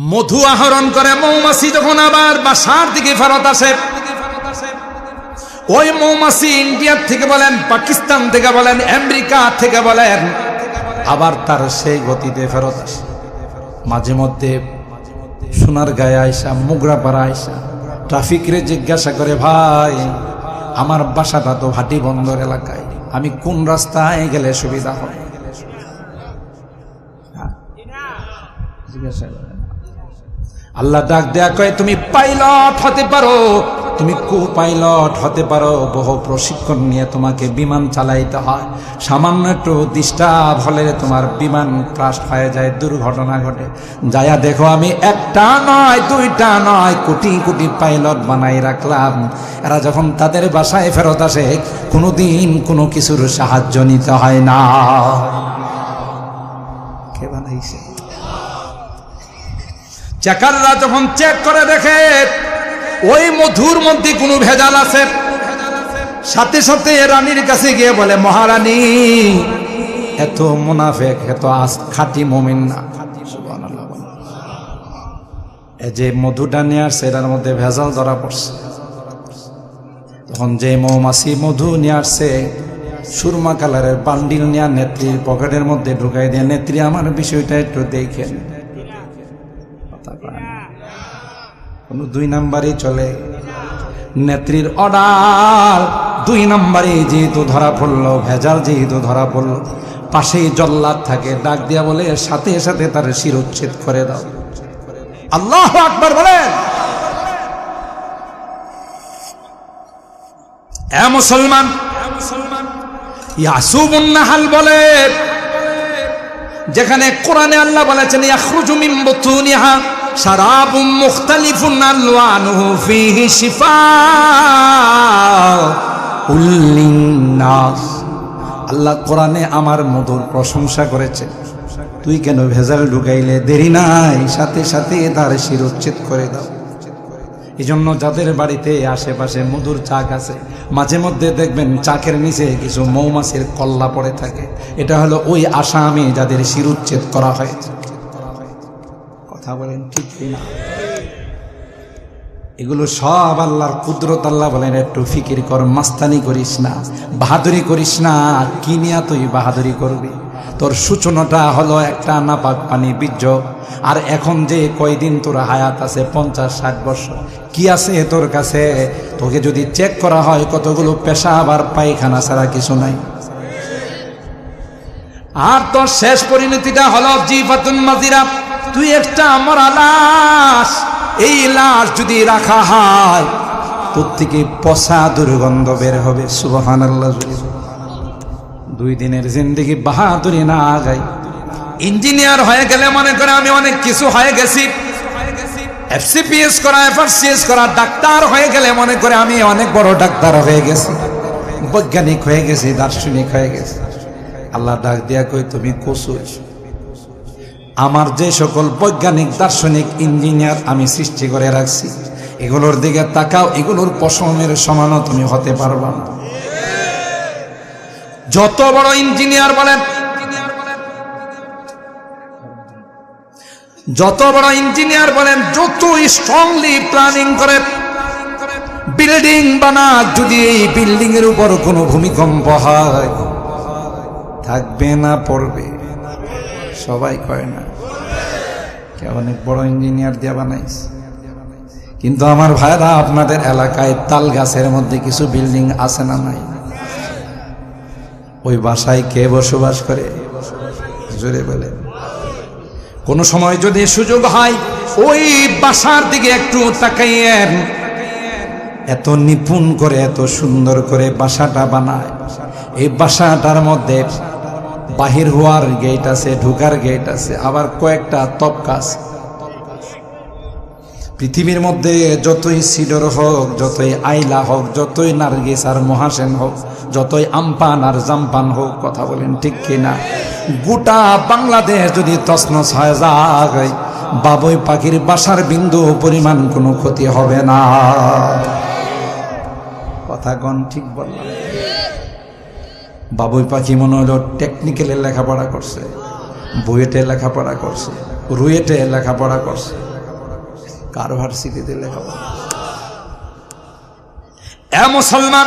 মধু আহরণ করে মৌমাছি যখন আবার বাসার দিকে ফেরত আসে, ওই মৌমাছি ইন্ডিয়ার থেকে বলেন, পাকিস্তান থেকে বলেন, আমেরিকা থেকে বলেন, আবার তার সেই গতিতে ফেরত আসে মাঝে মধ্যে সোনার গায়ে আয়সা মুগরাপাড়া আয়সা ট্রাফিকরে জিজ্ঞাসা করে, ভাই, আমার বাসাটা তো ভাটি বন্দর এলাকায়, আমি কোন রাস্তায় গেলে সুবিধা হবে হ্যাঁ। জিজ্ঞাসা করে আল্লাহ ডাক দেয়া কয়, তুমি পাইলট হতে পারো, তুমি কো পাইলট হতে পারো। বহু প্রশিক্ষণ নিয়ে তোমাকে বিমান চালাইতে হয়। সামান্য একটু ডিস্টার্ব হলে তোমার বিমান ক্রাশ হয়ে যায়, দুর্ঘটনা ঘটে। যায়া দেখো, আমি একটা নয়, দুইটা নয়, কোটি কোটি পাইলট বানাই রাখলাম। এরা যখন তাদের বাসায় ফেরত আসে, কোনোদিন কোনো কিছুর সাহায্য নিতে হয় না। কে বানাইছে? চেকাররা যখন চেক করে দেখে, ওই মধুর মধ্যে কোনো ভেজাল আছে। সাথে সাথে রানীর কাছে গিয়ে বলে, মহারানী, এত মুনাফেক, এত আস, খাটি মমিন না। যে মধুটা নিয়ে আসছে, এটার মধ্যে ভেজাল ধরা পড়ছে। তখন যে মৌমাছি মধু নিয়ে আসছে, সুরমা কালারের বান্ডিল নিয়ে নেত্রীর পকেটের মধ্যে ঢুকাই দিয়ে, নেত্রী, আমার বিষয়টা একটু দেখেন কোনো দুই নাম্বারই চলে। নেত্রীর অর্ডার দুই নাম্বারে যেহেতু ধরা পড়ল, ভেজাল যেহেতু ধরা পড়ল। পাশেই জল্লাদ থাকে, ডাক দিয়া বলে, সাথে সাথে তার শিরোচ্ছেদ করে দাও। আল্লাহ আকবার বলেন। মুসলমান ইয়াসুবুন নাহাল বলে, যেখানে কোরআনে আল্লাহ বলেছেন, ইয়াখরুজু শারাবুম মুখতালিফুন আলওয়ানুহু ফীহি শিফাউল লিন্নাস আল্লাহ কোরআনে আমার মধুর প্রশংসা করেছে। তুই কেন ভেজাল ঢুকাইলে? দেরি নাই। সাথে সাথে তার শিরোচ্ছেদ করে দাও। এই জন্য যাদের বাড়িতে আশেপাশে মধুর চাক আছে, মাঝে মধ্যে দেখবেন চাকের নিচে কিছু মৌমাছির কল্লা পড়ে থাকে। এটা হলো ওই আসামি যাদের শিরুচ্ছেদ করা হয়েছে কথা বলেন, ঠিক না এগুলো সব আল্লাহর কুদরত, আল্লাহ বলেন, একটু ফিকির কর, মাস্তানি করিস না, বাহাদুরি করিস না কি নিয়া তুই বাহাদুরি করবি? তোর সূচনাটা হলো একটা নাপাক পানি বীর্য, আর এখন যে কয়দিন তোর হায়াত আছে, পঞ্চাশ, ষাট বছর, কি আছে তোর কাছে? তোকে যদি চেক করা হয়, কতগুলো পেশা আবার পায়খানা ছাড়া কিছু নাই। আর তোর শেষ পরিণতিটা হলো জিফাতুন মাজিরা। তুই একটা মরা লাশ এই লাশ যদি রাখা হয় থেকে পচা দুর্গন্ধ বের হবে। সুবহান আল্লাহ দুই দিনের জিন্দিগি বাহাদুরি না আগাই। ইঞ্জিনিয়ার হয়ে গেলে মনে করে আমি অনেক কিছু হয়ে গেছি। এফসিপিএস করা এফআরসিএস করা, ডাক্তার হয়ে গেলে মনে করে আমি অনেক বড় ডাক্তার হয়ে গেছি। বৈজ্ঞানিক হয়ে গেছি, দার্শনিক হয়ে গেছি। আল্লাহ ডাক দিয়া কই তুমি কসু আমার যে সকল বৈজ্ঞানিক, দার্শনিক, ইঞ্জিনিয়ার আমি সৃষ্টি করে রাখছি, এগুলোর দিকে তাকাও, এগুলোর পশমের সমানও তুমি হতে পারবা না। যত বড় ইঞ্জিনিয়ার বলেন, যত বড় ইঞ্জিনিয়ার বলেন, যত স্ট্রংলি প্ল্যানিং করে বিল্ডিং বানা যদি এই বিল্ডিং এর উপর কোনো ভূমিকম্প হয়, থাকবে না, পড়বে। সবাই কয় না। অনেক বড় ইঞ্জিনিয়ার দিয়ে বানাইস কিন্তু আমার ভাইরা আপনাদের এলাকায় তাল গাছের মধ্যে কিছু বিল্ডিং আছে না নাই? ওই বাসায় কে বসবাস করে? জোরে বলে। কোনো সময় যদি সুযোগ হয়, ওই বাসার দিকে একটু তাকাইয়েন। এত নিপুণ করে, এত সুন্দর করে বাসাটা বানায়। এই বাসাটার মধ্যে বাহির হওয়ার গেট আছে, ঢুকার গেট আছে, আবার কয়েকটা তপকা আছে। পৃথিবীর মধ্যে যতই সিডর হোক, যতই আইলা হোক, যতই নার্গিস আর মহাসেন হোক, যতই আমপান আর জাম্পান হোক, কথা বলেন ঠিক কিনা? গোটা বাংলাদেশ যদি তসনস হয়ে যায় বাবুই পাখির বাসার বিন্দু পরিমাণ কোনো ক্ষতি হবে না। কথা গণ ঠিক বললাম। বাবুই পাখি মনে হলো টেকনিক্যালের লেখাপড়া করছে, বুয়েটে লেখাপড়া করছে, রুয়েটে লেখাপড়া করছে, কার ভার্সিটিতে লেখাপড়া এ মুসলমান,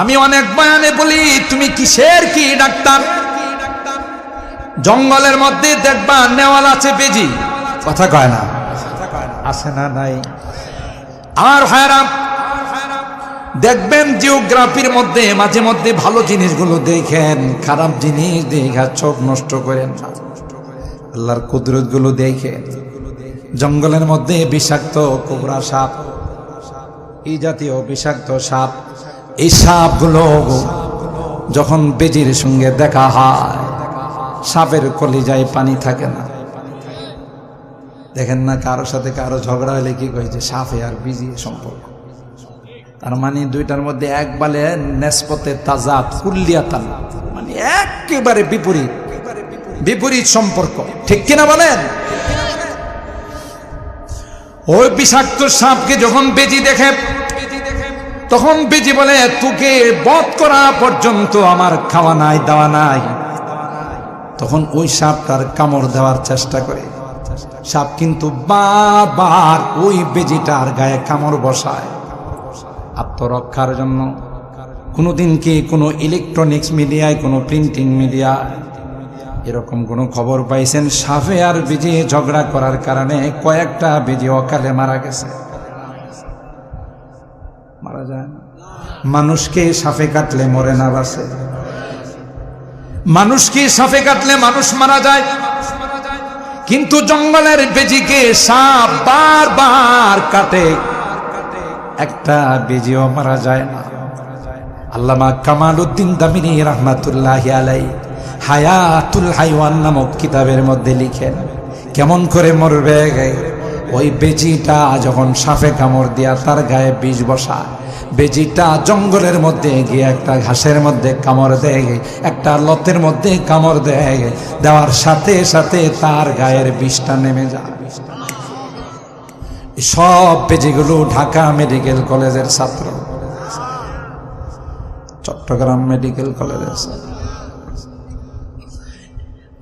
আমি অনেক বয়ানে বলি, তুমি কিসের কি ডাক্তার? জঙ্গলের মধ্যে দেখবা নেওয়াল আছে বেজি। কথা কয় না, আছে না নাই? আমার ভাইরাম দেখবেন জিওগ্রাফির মধ্যে, মাঝে মধ্যে ভালো জিনিসগুলো দেখেন, খারাপ জিনিস দেখা চোখ নষ্ট করেন আল্লাহর কুদরতগুলো দেখেন। জঙ্গলের মধ্যে বিষাক্ত কোবরা সাপ, এই জাতীয় বিষাক্ত সাপ, এই সাপগুলো যখন বেজির সঙ্গে দেখা হয়, সাপের কলিজায় পানি থাকে না। দেখেন না কারোর সাথে কারও ঝগড়া হলে কি কয়েছে সাপে আর বিজি সম্পর্ক? তার মানে দুইটার মধ্যে এক বালে নেসপতে তাজা কুল্লিয়াতান। মানে একেবারে বিপরীত। বিপরীত সম্পর্ক। ঠিক কিনা বলেন? ওই বিষাক্ত সাপকে যখন বেজি দেখে, তখন বেজি বলে, তোকে বধ করা পর্যন্ত আমার খাওয়া নাই, দেওয়া নাই। তখন ওই সাপ তার কামড় দেওয়ার চেষ্টা করে। সাপ কিন্তু বারবার ওই বেজিটার গায়ে কামড় বসায়। আত্মরক্ষার জন্য। কোনোদিন কি কোনো ইলেকট্রনিক্স মিডিয়ায় কোনো প্রিন্টিং মিডিয়া এরকম কোনো খবর পাইছেন? সাফে আর বিজি ঝগড়া করার কারণে কয়েকটা বিজি অকালে মারা গেছে। মারা যায় মানুষকে সাফে কাটলে মরে না বাসে? মানুষকে সাফে কাটলে মানুষ মারা যায়? কিন্তু জঙ্গলের বেজিকে সাপ বারবার কাটে। একটা বেজিও মারা যায় না। আল্লামা কামাল উদ্দিন দামিনী রহমাতুল্লাহ আলাই হায়াতুল হাইওয়ান নামক কিতাবের মধ্যে লিখেন, কেমন করে মরবে ওই বেজিটা যখন সাফে কামড় দিয়া তার গায়ে বিষ বসা বেজিটা জঙ্গলের মধ্যে গিয়ে একটা ঘাসের মধ্যে কামড় দেয় একটা লতের মধ্যে কামড় দেয় দেওয়ার সাথে সাথে তার গায়ের বিষটা নেমে যায়। সব বেজিগুলো ঢাকা মেডিকেল কলেজের ছাত্র। চট্টগ্রাম মেডিকেল কলেজের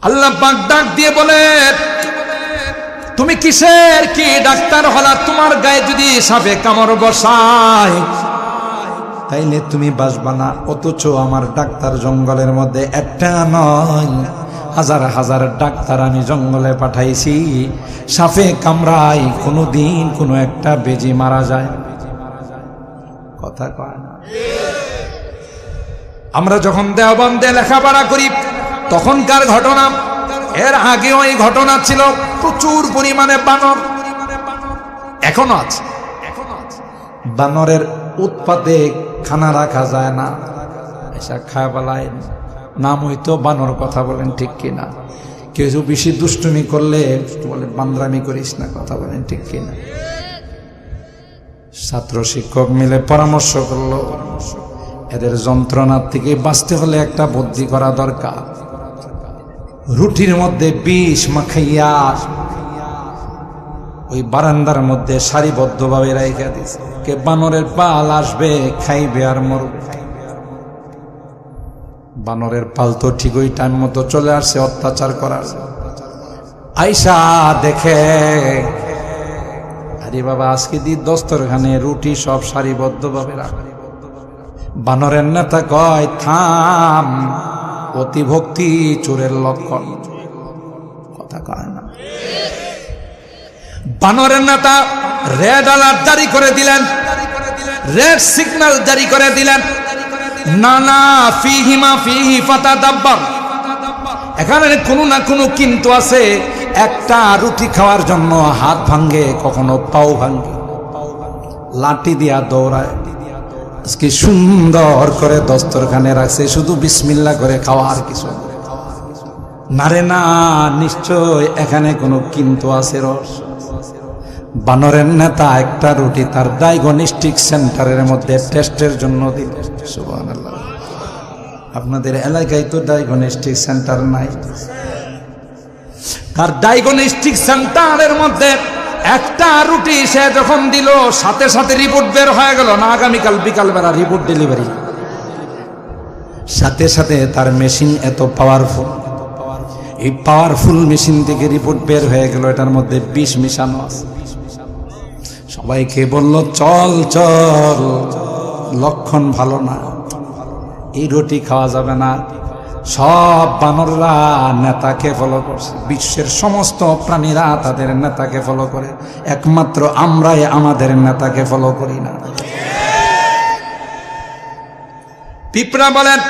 আল্লাহ পাক ডাক দিয়ে বলে, তুমি কিসের কি ডাক্তার হলা? তোমার গায়ে যদি সাপে কামড় বসায়, তাইলে তুমি বাসবা না। অথচ আমার ডাক্তার জঙ্গলের মধ্যে একটা নয়। হাজার হাজার ডাক্তার আমি জঙ্গলে পাঠাইছি। সাপে কামড়াই কোনো দিন কোনো একটা বেজি মারা যায়। কথা কয় না। আমরা যখন দেওবন্দে লেখাপড়া করি, তখনকার ঘটনা, এর আগেও এই ঘটনা ছিল, প্রচুর পরিমাণে বানর। এখনও আছে। বানরের উৎপাদে খানা রাখা যায় না। এসা খায় বেলায় নাম হইতো বানর কথা বলেন, ঠিক কিনা? কেউ বেশি দুষ্টুমি করলে বলে, বান্দ্রামি করিস না, কথা বলেন, ঠিক কিনা? ছাত্র শিক্ষক মিলে পরামর্শ করল, এদের যন্ত্রণার থেকে বাঁচতে হলে একটা বুদ্ধি করা দরকার। রুটির মধ্যে বিষ মাখাইয়া, ওই বারান্দার মধ্যে সারিবদ্ধভাবে রেখে দিছে। কে বানরের পাল আসবে, খাইবে আর মরবে বানরের পাল তো ঠিক ওই টাইম মতো চলে আসছে অত্যাচার করার। আইসা দেখে। আরে বাবা, আজকে দি দস্তরখানে রুটি সব সারিবদ্ধভাবে রাখা। বানরের নেতা কয়, থাম, অতিভক্তি চোরের লক্ষণ। কথা কয় না। বানরের নেতা রেড অ্যালার্ট জারি করে দিলেন। রেড সিগন্যাল জারি করে দিলেন। না না ফাতা এখানে না আছে, একটা রুটি খাওয়ার জন্য হাত কখনো পাও লাঠি দিয়া আজকে সুন্দর করে দস্তরখানে রাখছে, শুধু বিসমিল্লা করে খাওয়া আর কিছু নারে না, নিশ্চয় এখানে কোনো কিন্তু আছে রস। বানরের নেতা একটা রুটি তার ডায়াগনস্টিক সেন্টারের মধ্যে টেস্টের জন্য দিল। আপনাদের এলাকায় তো ডায়াগনস্টিক সেন্টার নাই। তার ডায়াগনস্টিক সেন্টারের মধ্যে একটা রুটি সে যখন দিল, সাথে সাথে রিপোর্ট বের হয়ে গেল না আগামীকাল বিকাল বেলা রিপোর্ট ডেলিভারি। সাথে সাথে তার মেশিন এত পাওয়ারফুল এই পাওয়ারফুল মেশিন থেকে রিপোর্ট বের হয়ে গেল, এটার মধ্যে বিষ মিশানো আছে। সবাইকে বলল, চল চল। লক্ষণ ভালো না। এই রুটি খাওয়া যাবে না। সব বানররা নেতাকে ফলো করছে। বিশ্বের সমস্ত প্রাণীরা তাদের নেতাকে ফলো করে। একমাত্র আমরাই আমাদের নেতাকে ফলো করি না। পিঁপড়া বলেন,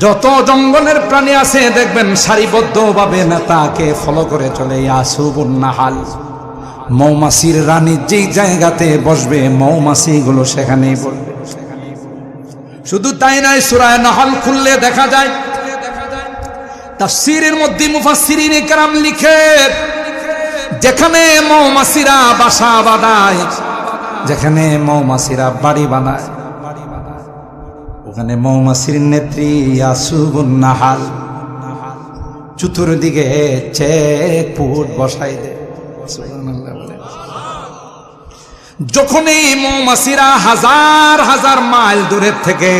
যত জঙ্গলের প্রাণী আছে, দেখবেন সারিবদ্ধভাবে নেতাকে ফলো করে চলে আসুবুন নাহাল মৌমাছির রানী যেই জায়গাতে বসবে, মৌমাছিগুলো সেখানেই বসবে শুধু তাই নয়, সুরায় নাহাল খুললে দেখা যায়, তাফসীরের মধ্যে মুফাসসিরিন কেরাম লিখে, যেখানে মৌমাছিরা বাসা বাঁধায়, যেখানে মৌমাছিরা বাড়ি বানায়, ওখানে মৌমাছির নেত্রী আসুবুন নাহাল, চতুর্দিকে চেক পুট বসাই দে সুবহানাল্লাহ বলে। যখন এই মৌমাছিরা হাজার হাজার মাইল দূরের থেকে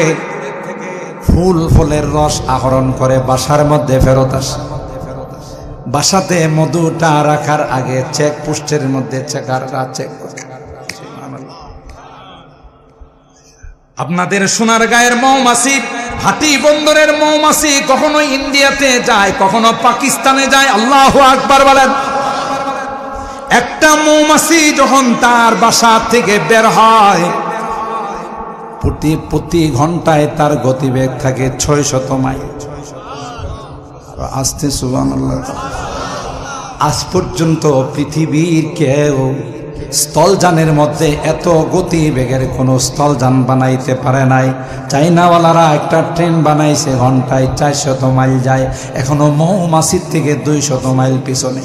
ফুল ফলের রস আহরণ করে বাসার মধ্যে ফেরত আসে। বাসাতে মধুটা রাখার আগে চেক পোস্টের মধ্যে আপনাদের সোনার গায়ের মৌমাছি হাটি বন্দরের মৌমাছি কখনো ইন্ডিয়াতে যায়, কখনো পাকিস্তানে যায়, আল্লাহ আকবার বলেন। একটা মৌমাছি যখন তার বাসা থেকে বের হয়, প্রতি প্রতি ঘন্টায় তার গতিবেগ থাকে ছয় শত মাইল। আসতে সুবান আজ পর্যন্ত পৃথিবীর কেউ স্থলযানের মধ্যে এত গতিবেগের কোনো স্থলযান বানাইতে পারে নাই। চাইনাওয়ালারা একটা ট্রেন বানাইছে, ঘন্টায় চারশত মাইল যায়, এখনও মৌমাছির থেকে দুই শত মাইল পিছনে।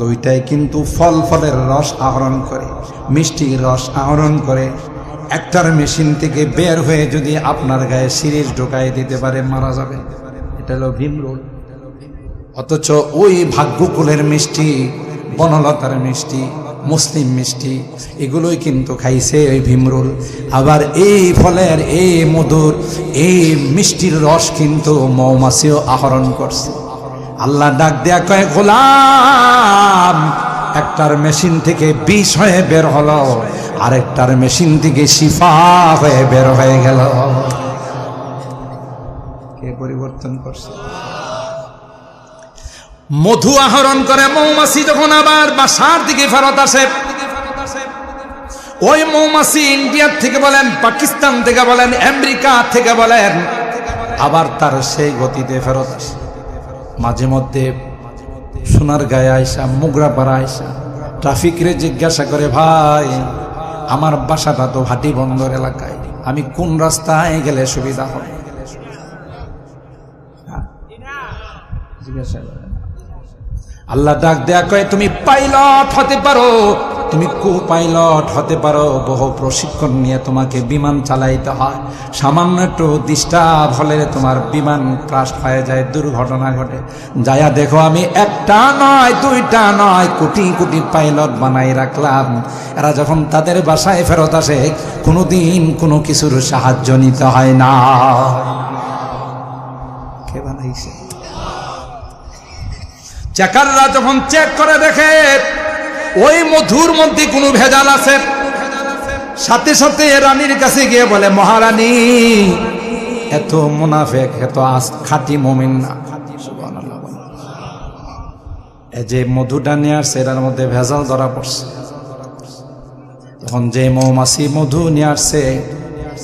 দুইটাই কিন্তু ফল ফলের রস আহরণ করে মিষ্টির রস আহরণ করে। একটার মেশিন থেকে বের হয়ে যদি আপনার গায়ে সিরিজ ঢোকাই দিতে পারে, মারা যাবে। এটা হলো ভীমরুল অথচ ওই ভাগ্যকুলের মিষ্টি, বনলতার মিষ্টি, মুসলিম মিষ্টি, এগুলোই কিন্তু খাইছে ওই ভীমরুল আবার এই ফলের, এই মধুর, এই মিষ্টির রস কিন্তু মৌমাছিও আহরণ করছে। আল্লাহ ডাক দেয়া কয়, গোলাম, একটার মেশিন থেকে বিষ হয়ে বের হলো, আরেকটার মেশিন থেকে শিফা হয়ে বের হয়ে গেল। কে পরিবর্তন করছে? মধু আহরণ করে মৌমাছি যখন আবার বাসার দিকে ফেরত আসে, ওই মৌমাছি ইন্ডিয়ার থেকে বলেন, পাকিস্তান থেকে বলেন, আমেরিকা থেকে বলেন, আবার তার সেই গতিতে ফেরত আসে। মাঝে মধ্যে সোনার গায়ে আইসা, মুগরা পাড়া আইসা, ট্রাফিকরে জিজ্ঞাসা করে, ভাই, আমার বাসাটা তো ভাটি বন্দর এলাকায়, আমি কোন রাস্তায় গেলে সুবিধা হ্যাঁ? করে আল্লাহ ডাক দেয়া কয়, তুমি পাইলট হতে পারো তুমি কো পাইলট হতে পারো। বহু প্রশিক্ষণ নিয়ে তোমাকে বিমান চালাইতে হয়। সামান্য একটু ডিস্টার্ব হলে তোমার বিমান ক্রাশ হয়ে যায়, দুর্ঘটনা ঘটে। যায়া দেখো, আমি একটা নয়, দুইটা নয়, কোটি কোটি পাইলট বানাই রাখলাম। এরা যখন তাদের বাসায় ফেরত আসে, কোনোদিন কোনো কিছুর সাহায্য নিতে হয় না। কে বানাইছে? চেকাররা যখন চেক করে দেখে ওই মধুর মধ্যে কোনো ভেজাল আছে? সাথে সাথে রানীর কাছে গিয়ে বলে, মহারানী, এত মুনাফেক, এত খাটি মমিন না। যে মধুটা নিয়ে আসছে, এটার মধ্যে ভেজাল ধরা পড়ছে। তখন যে মৌমাছি মধু নিয়ে আসছে,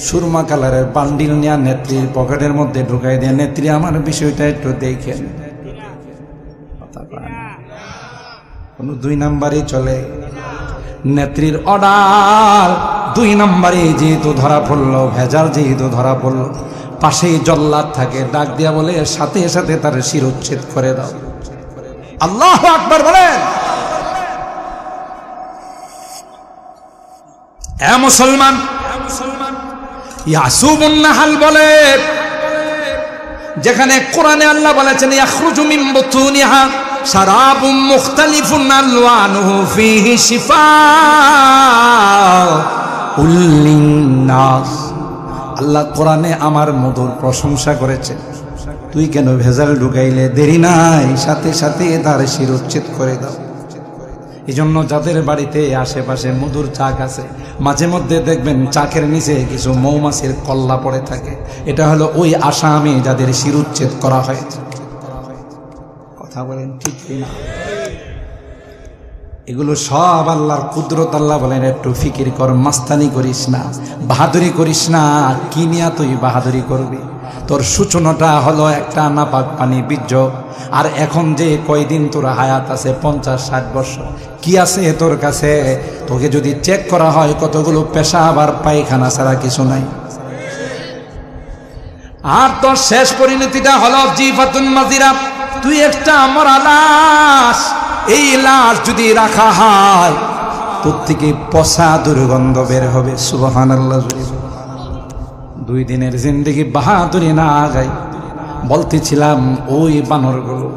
সুরমা কালারের বান্ডিল নিয়ে নেত্রীর পকেটের মধ্যে ঢুকাই দিয়ে, নেত্রী, আমার বিষয়টা একটু দেখেন কোনো দুই নাম্বারই চলে। নেত্রীর অর্ডার দুই নাম্বারে যেহেতু ধরা পড়ল, ভেজাল যেহেতু ধরা পড়ল। পাশেই জল্লাদ থাকে, ডাক দিয়া বলে, সাথে সাথে তার শিরোচ্ছেদ করে দাও। আল্লাহ আকবার বলেন। মুসলমান, ইয়াসুবুন নাহাল বলে, যেখানে কোরআনে আল্লাহ বলেছেন, ইয়াখরুজু মিন বুতুনিহা শারাবুম মুখতালিফুন আলওয়ানুহু ফীহি শিফাউল লিন্নাস আল্লাহ কোরআনে আমার মধুর প্রশংসা করেছে। তুই কেন ভেজাল ঢুকাইলে? দেরি নাই। সাথে সাথে তার শিরোচ্ছেদ করে দাও। এই জন্য যাদের বাড়িতে আশেপাশে মধুর চাক আছে, মাঝে মধ্যে দেখবেন চাকের নিচে কিছু মৌমাছির কল্লা পড়ে থাকে। এটা হলো ওই আসামি যাদের শিরুচ্ছেদ করা হয়েছে। কথা বলেন ঠিক না এগুলো সব আল্লাহর কুদরত, আল্লাহ বলেন, একটু ফিকির কর, মাস্তানি করিস না, বাহাদুরি করিস না কি নিয়া তুই বাহাদুরি করবি? তোর সূচনাটা হলো একটা নাপাক পানি বীর্য। আর এখন যে কয়দিন তোর হায়াত আছে, পঞ্চাশ, ষাট বছর, কি আছে তোর কাছে? তোকে যদি চেক করা হয়, কতগুলো পেশা আবার পায়খানা ছাড়া কিছু নাই। আর তোর শেষ পরিণতিটা হলো জিফাতুন মাজিরা। তুই একটা মরা লাশ এই লাশ যদি রাখা হয় তোর থেকে পচা দুর্গন্ধ বের হবে সুবহান আল্লাহ দুই দিনের জিন্দগি বাহাদুরি না যাই বলতেছিলাম, ওই বানরগুলো।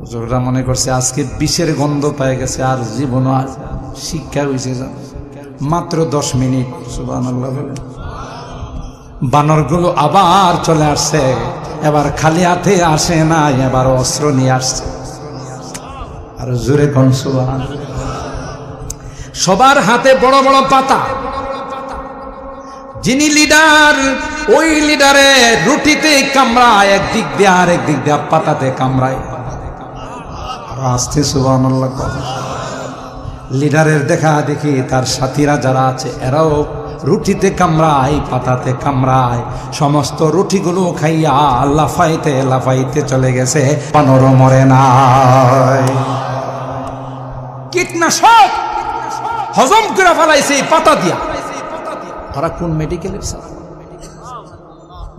হুজুররা মনে করছে, আজকে বিষের গন্ধ পেয়ে গেছে, আর জীবন আর শিক্ষা হয়েছে মাত্র দশ মিনিট সুবান বানরগুলো আবার চলে আসছে। এবার খালি হাতে আসে না, এবার অস্ত্র নিয়ে আসছে। আর জোরে কোন সবার হাতে বড় বড় পাতা। যিনি লিডার, ওই লিডারে রুটিতে কামড়ায়, একদিক দিয়ে আর একদিক দিয়ে পাতাতে কামড়ায়। আস্তে সুবান লিডারের দেখা দেখি তার সাথীরা যারা আছে, এরাও রুটিতে কামরাই পাতাতে কামড়ায়, সমস্ত রুটিগুলো খাইয়া লাফাইতে লাফাইতে চলে গেছে পানর মরে নাই। কীটনাশক! হজম করে ফেলাইছে পাতা দিয়া। তারা কোন মেডিকেলের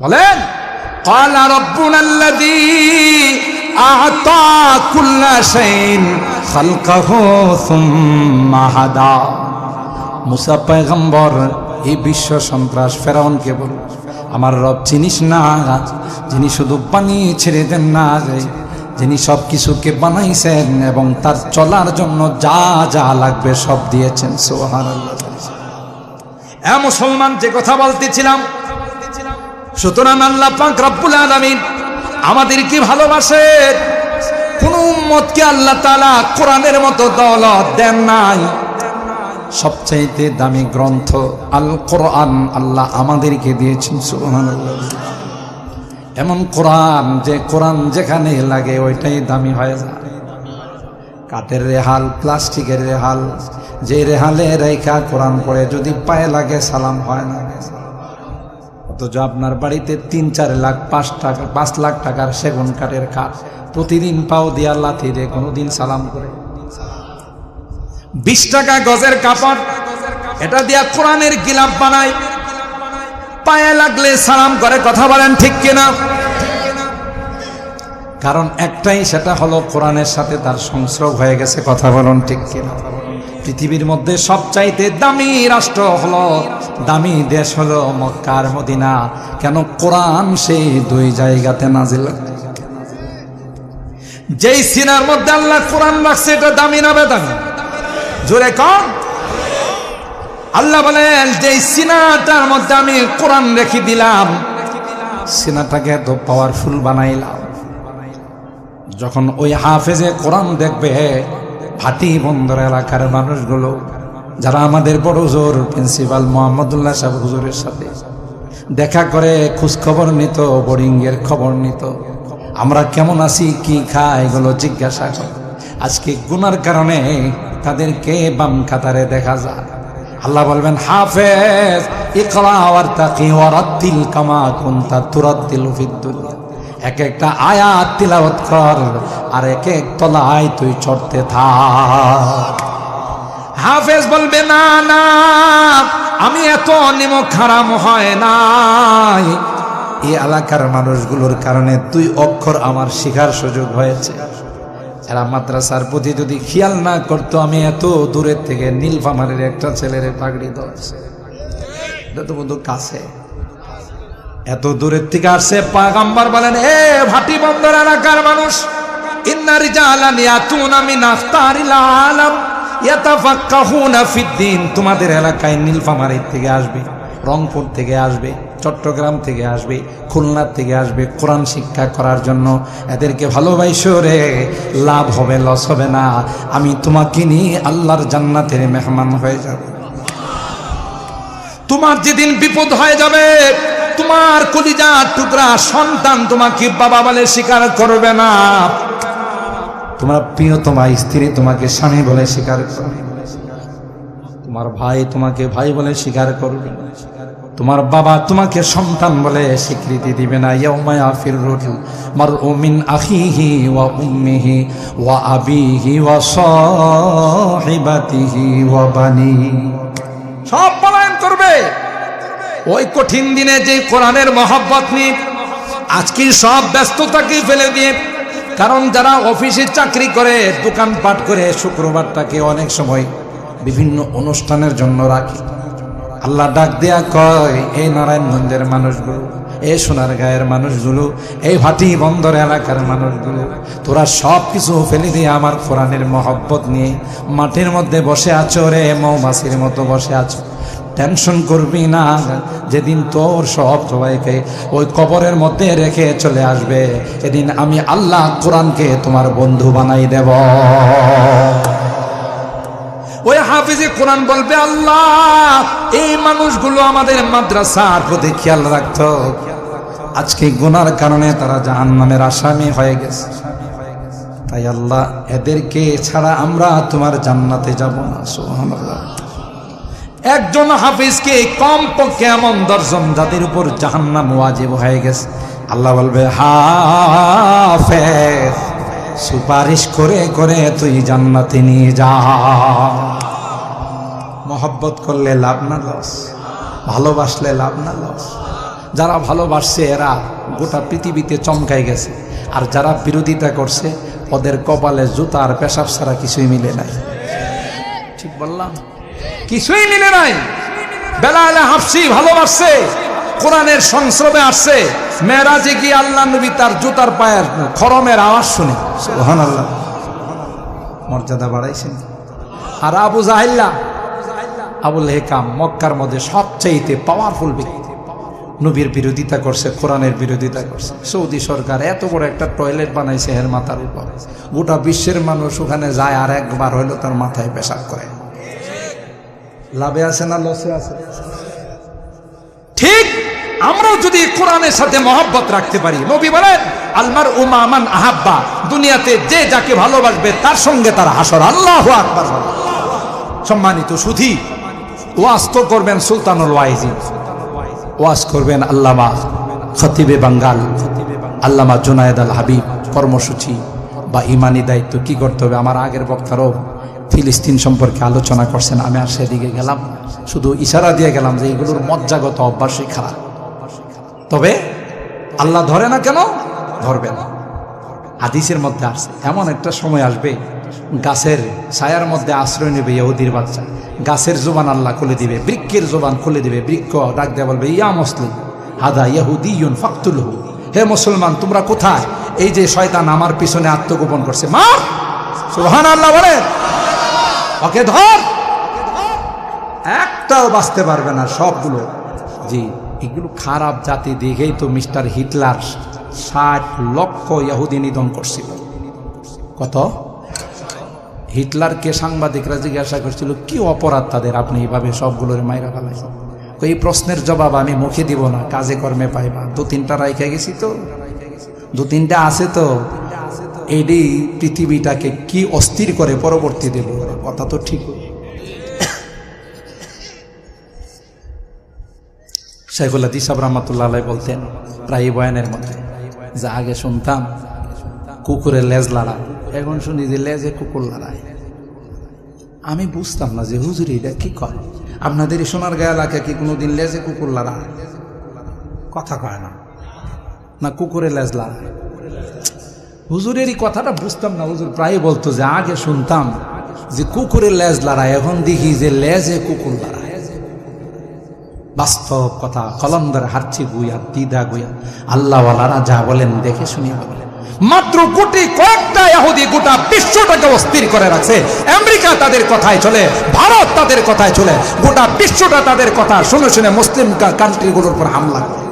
বলেন قال ربنا الذي اعطى كل شيء خلقه ثم هدى موسى پیغمبر এই বিশ্ব সন্ত্রাস ফেরাউনকে বল আমার রব চিনিস না, যিনি শুধু পানি ছেড়ে দেন না যিনি সব কিছুকে বানাইছেন এবং তার চলার জন্য যা যা লাগবে সব দিয়েছেন সোহান এ মুসলমান, যে কথা বলতেছিলাম, সুতরাং আল্লাহ পাক রব্বুল আলামিন আমাদেরকে ভালোবাসে। কোন উম্মতকে আল্লাহ তাআলা কোরআনের মতো দৌলত দেন নাই। সবচাইতে দামি গ্রন্থ আল কোরআন আল্লাহ আমাদেরকে দিয়েছেন, সুবহানাল্লাহ। এমন কোরআন যে কোরআন যেখানে লাগে ওইটাই দামি হয়ে। যায় কাঠের রেহাল, প্লাস্টিকের রেহাল, যে রেহালে রেখা কোরআন পড়ে, যদি পায়ে লাগে সালাম হয় না। অথচ আপনার বাড়িতে তিন, চার লাখ, পাঁচ টাকা, পাঁচ লাখ টাকার সেগুন কাঠের কাঠ প্রতিদিন পাও দিয়া লাথি দিয়ে কোনোদিন সালাম করে। বিশ টাকা গজের কাপড়, এটা দিয়া কোরআনের গিলাপ বানায়। পায়ে লাগলে সালাম করে, কথা বলেন ঠিক কিনা? কারণ একটাই, সেটা হলো কোরআনের সাথে তার সংস্রব হয়ে গেছে, কথা বলুন ঠিক কিনা? পৃথিবীর মধ্যে সবচাইতে দামি রাষ্ট্র হলো, দামি দেশ হলো মক্কার মদিনা। কেন কোরআন সেই দুই জায়গাতে নাজিল? যেই সিনার মধ্যে আল্লাহ কোরআন রাখছে, এটা দামি না বেদামি? জোরে কন আল্লাহ বলেন, যে সিনাটার মধ্যে আমি কোরআন রেখে দিলাম, সিনাটাকে এত পাওয়ারফুল বানাইলাম। যখন ওই হাফেজে কোরআন দেখবে, ভাটি বন্দর এলাকার মানুষগুলো, যারা আমাদের বড় জোর প্রিন্সিপাল মোহাম্মদুল্লাহ সাহেব হুজুরের সাথে দেখা করে খোঁজ খবর নিত, বোরিংয়ের খবর নিত, আমরা কেমন আছি, কি খাই এগুলো জিজ্ঞাসা করে। আজকে গুনার কারণে তাদেরকে বাম কাতারে দেখা যায় আল্লাহ বলবেন, হাফেজ কামা এক একটা আর এক এক তুই হাফেজ না না, আমি এত নিমক খারাম হয় নাই। এই এলাকার মানুষগুলোর কারণে দুই অক্ষর আমার শেখার সুযোগ হয়েছে। এরা মাদ্রাসার প্রতি যদি খেয়াল না করতো, আমি এত দূরের থেকে নীলফামারের একটা ছেলের পাগড়ি ধরছে। এটা তো বন্ধু কাছে। এত দূরের থেকে আসছে, পাগাম্বার বলেন, এ ভাটি বন্দর এলাকার মানুষ ইন্নারি জালান ইয়াতুনা মিন আখতারিল আলাম, ইয়াতাফাক্কাহুনা ফিদ্দিন তোমাদের এলাকায় নীলফামারীর থেকে আসবে, রংপুর থেকে আসবে। চট্টগ্রাম থেকে আসবে খুলনার থেকে আসবে কোরআন শিক্ষা করার জন্য। এদেরকে ভালোবাসো রে, লাভ হবে লস হবে না। আমি তোমাকে নিয়ে আল্লাহর জান্নাতের মেহমান হয়ে যাব। তোমার যেদিন বিপদ হয়ে যাবে, তোমার কলিজা টুকরা সন্তান তোমাকে বাবা বলে স্বীকার করবে না। তোমার প্রিয় তোমার স্ত্রী তোমাকে স্বামী বলে স্বীকার করবে তোমার ভাই তোমাকে ভাই বলে স্বীকার করবে না। তোমার বাবা তোমাকে সন্তান বলে স্বীকৃতি দিবে না। ইয়াউমা ইয়াফিরুল মারউ মিন আখিহি ওয়া উম্মিহি ওয়া আবিহি ওয়া সাহিবাতিহি ওয়া বানিহি সব পলায়ন করবে। ওই কঠিন দিনে যে কোরআনের মহব্বত নিয়ে আজকে সব ব্যস্ততাকে ফেলে দিয়ে, কারণ যারা অফিসে চাকরি করে দোকান দোকানপাট করে, শুক্রবারটাকে অনেক সময় বিভিন্ন অনুষ্ঠানের জন্য রাখি। আল্লাহ ডাক দেয়া কয়, এই নারায়ণগঞ্জের মানুষগুলো, এই সোনার গায়ের মানুষগুলো, এই ভাটি বন্দর এলাকার মানুষগুলো, তোরা সব কিছু ফেলে দিয়ে আমার কোরআনের মহব্বত নিয়ে মাটির মধ্যে বসে আছো রে, মৌমাছির মতো বসে আছো। টেনশন করবি না, যেদিন তোর সব সবাইকে ওই কবরের মধ্যে রেখে চলে আসবে, এদিন আমি আল্লাহ কোরআনকে তোমার বন্ধু বানাই দেব। ওই হাফিজে কোরআন বলবে, আল্লাহ, এই মানুষগুলো আমাদের মাদ্রাসার প্রতি খেয়াল রাখতো। আজকে গুনার কারণে তারা জাহান নামের আসামি হয়ে গেছে। তাই আল্লাহ, এদেরকে ছাড়া আমরা তোমার জান্নাতে যাব না, সুবহানাল্লাহ। একজন হাফিজকে কম পক্ষে এমন দর্শন যাদের উপর জাহান্নাম ওয়াজিব হয়ে গেছে। আল্লাহ বলবে, হাফেজ সুপারিশ করে করে তুই জান্নাতে নিয়ে যা। মহব্বত করলে লাভ না লস, ভালোবাসলে লাভ না লস। যারা ভালোবাসছে এরা গোটা পৃথিবীতে চমকাই গেছে, আর যারা বিরোধিতা করছে, ওদের কপালে জুতা আর পেশাব ছাড়া কিছুই মিলে নাই। ঠিক বললাম? কিছুই মিলে নাই। বেলালে হাফসি ভালোবাসছে। কোরআনের সংস্রবে আসছে। মেয়েরাজে গিয়ে আল্লাহ নবী তার জুতার পায়ের খরমের আওয়াজ শুনে। সুবহান আল্লাহ মর্যাদা বাড়াইছেন। আর আবু জাহিল্লা আবুল হেকাম মক্কার মধ্যে সবচাইতে পাওয়ারফুল ব্যক্তি। নবীর বিরোধিতা করছে কোরআনের বিরোধিতা করছে। সৌদি সরকার এত বড় একটা টয়লেট বানাইছে এর মাথার উপর। গোটা বিশ্বের মানুষ ওখানে যায় আর একবার হইল তার মাথায় পেশাব করে। লাভে আছে না লসে আছে? আমরাও যদি কোরআনের সাথে মহব্বত রাখতে পারি, নবী বলেন, আলমার উমামান আহাব্বা, দুনিয়াতে যে যাকে ভালোবাসবে তার সঙ্গে তার হাসর। আল্লাহ আকবার। সম্মানিত সুধি, ওয়াজ তো করবেন সুলতানুল ওয়াইজি। ওয়াজ করবেন আল্লামা খতিবে বাঙ্গাল, আল্লামা জুনায়েদ আল হাবিব, কর্মসূচি বা ইমানি দায়িত্ব কি করতে হবে? আমার আগের বক্তারও ফিলিস্তিন সম্পর্কে আলোচনা করছেন, আমি আর সেদিকে গেলাম, শুধু ইশারা দিয়ে গেলাম যে এগুলোর মজ্জাগত অভ্যাসই খারাপ। তবে আল্লাহ ধরে না কেন? ধরবে না। হাদিসের মধ্যে আসছে, এমন একটা সময় আসবে, গাছের ছায়ার মধ্যে আশ্রয় নেবে ইহুদির বাচ্চা। গাছের জোবান আল্লাহ খুলে দিবে, বৃক্ষের জোবান খুলে দিবে, বৃক্ষ ডাক দেয়া বলবে, ইয়া মুসলিম, হাদা ইয়াহুদি ইউন ফাকতুলহু। হে মুসলমান, তোমরা কোথায়? এই যে শয়তান আমার পিছনে আত্মগোপন করছে মা সুবহান আল্লাহ বলে ওকে ধর। একটাও বাঁচতে পারবে না সবগুলো। জি। এগুলো খারাপ জাতি দেখেই তো মিস্টার হিটলার ষাট লক্ষ ইহুদি নিধন করছিল। কত? হিটলারকে সাংবাদিকরা জিজ্ঞাসা করছিল, কি অপরাধ তাদের? আপনি এইভাবে সবগুলোর মাইরা ফেলাইছেন এই প্রশ্নের জবাব আমি মুখে দিব না, কাজে কর্মে পাইবা। দু তিনটা রাইখা গেছি তো। দু তিনটা আছে তো। এডি পৃথিবীটাকে কি অস্থির করে পরবর্তী দেব কথা তো ঠিক। শেখুল সাহেব রহমতুল্লাহ বলতেন প্রায় বয়ানের মধ্যে, যা আগে শুনতাম, কুকুরের লেজ লড়ায়, এখন শুনি যে লেজে কুকুর লড়ায়। আমি বুঝতাম না যে হুজুর এটা কি করে আপনাদের সোনার গায়ে এলাকায় কি কোনোদিন লেজে কুকুর লড়ায়? কথা কয় না। না কুকুরের লেজ লড়ায়। হুজুরের এই কথাটা বুঝতাম না, হুজুর প্রায় বলতো যে আগে শুনতাম যে কুকুরের লেজ লড়াই এখন দেখি যে লেজে কুকুর লড়াই বাস্তব কথা কলন্দর হারছি গুইয়া দিদা গুইয়া আল্লাহওয়ালারা যা বলেন দেখে শুনিয়া বলেন। মাত্র কোটি কয়েকটা ইহুদি গোটা বিশ্বটাকে অস্থির করে রাখছে। আমেরিকা তাদের কথায় চলে ভারত তাদের কথায় চলে। গোটা বিশ্বটা তাদের কথা শুনে শুনে মুসলিম কান্ট্রিগুলোর উপর হামলা করে।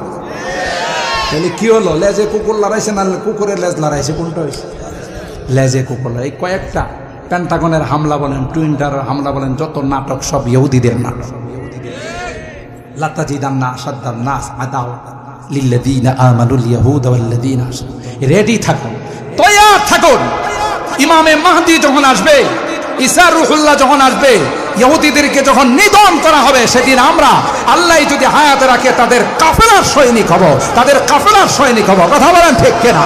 তাহলে কি হলো? লেজে কুকুর লড়াইছে না কুকুরের লেজ লড়াইছে? কোনটা হয়েছে? লেজে কুকুর। এই কয়েকটা পেন্টাগনের হামলা বলেন টুইন্টার হামলা বলেন যত নাটক সব ইহুদিদের নাটক। লাতাজিদান না সাদ্দান নাস রেডি থাকুন, তৈয়ার থাকুন। ইমামে মাহদি যখন আসবে, ঈসা যখন আসবে, ইহুদিদেরকে যখন নিধন করা হবে, সেদিন আমরা আল্লাহ যদি হায়াতে রাখে, তাদের কাফেলার সৈনিক হব, তাদের কাফেলার সৈনিক হব। কথা বলেন ঠিক কিনা?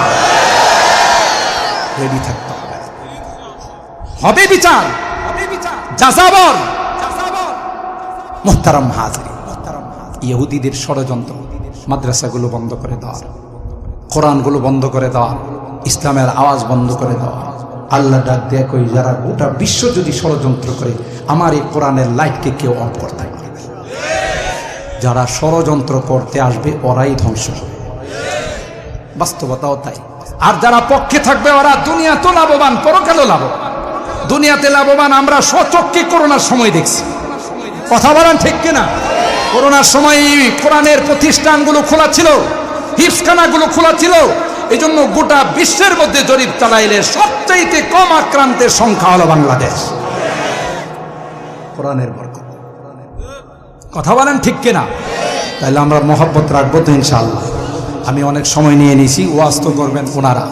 রেডি থাকতে হবে। হবে বিচার। যাযাবর। মোহতারাম হাজরি ইহুদিদের ষড়যন্ত্র। মাদ্রাসাগুলো বন্ধ করে দেওয়া কোরআনগুলো বন্ধ করে দেওয়া ইসলামের আওয়াজ বন্ধ করে দেওয়া আল্লাহ ডাক কই, যারা গোটা বিশ্ব যদি ষড়যন্ত্র করে, আমার এই কোরআনের লাইটকে কেউ অফ করতে পারবে যারা ষড়যন্ত্র করতে আসবে, ওরাই ধ্বংস হবে। বাস্তবতাও তাই। আর যারা পক্ষে থাকবে, ওরা দুনিয়া তো লাভবান, পরকালও লাভবান। দুনিয়াতে লাভবান, আমরা সচক্ষে করোনার সময় দেখছি। কথা বলেন ঠিক কিনা? করোনার সময় কোরআনের প্রতিষ্ঠানগুলো খোলা ছিল হিপসখানাগুলো খোলা ছিল এই জন্য গোটা বিশ্বের মধ্যে জরিপ চালাইলে সবচাইতে কম আক্রান্তের সংখ্যা হলো বাংলাদেশ। কোরআনের কথা বলেন ঠিক কিনা? তাহলে আমরা মহব্বত রাখব তো ইনশাআল্লাহ। আমি অনেক সময় নিয়ে নিছি, ওয়াজ তো করবেন ওনারা।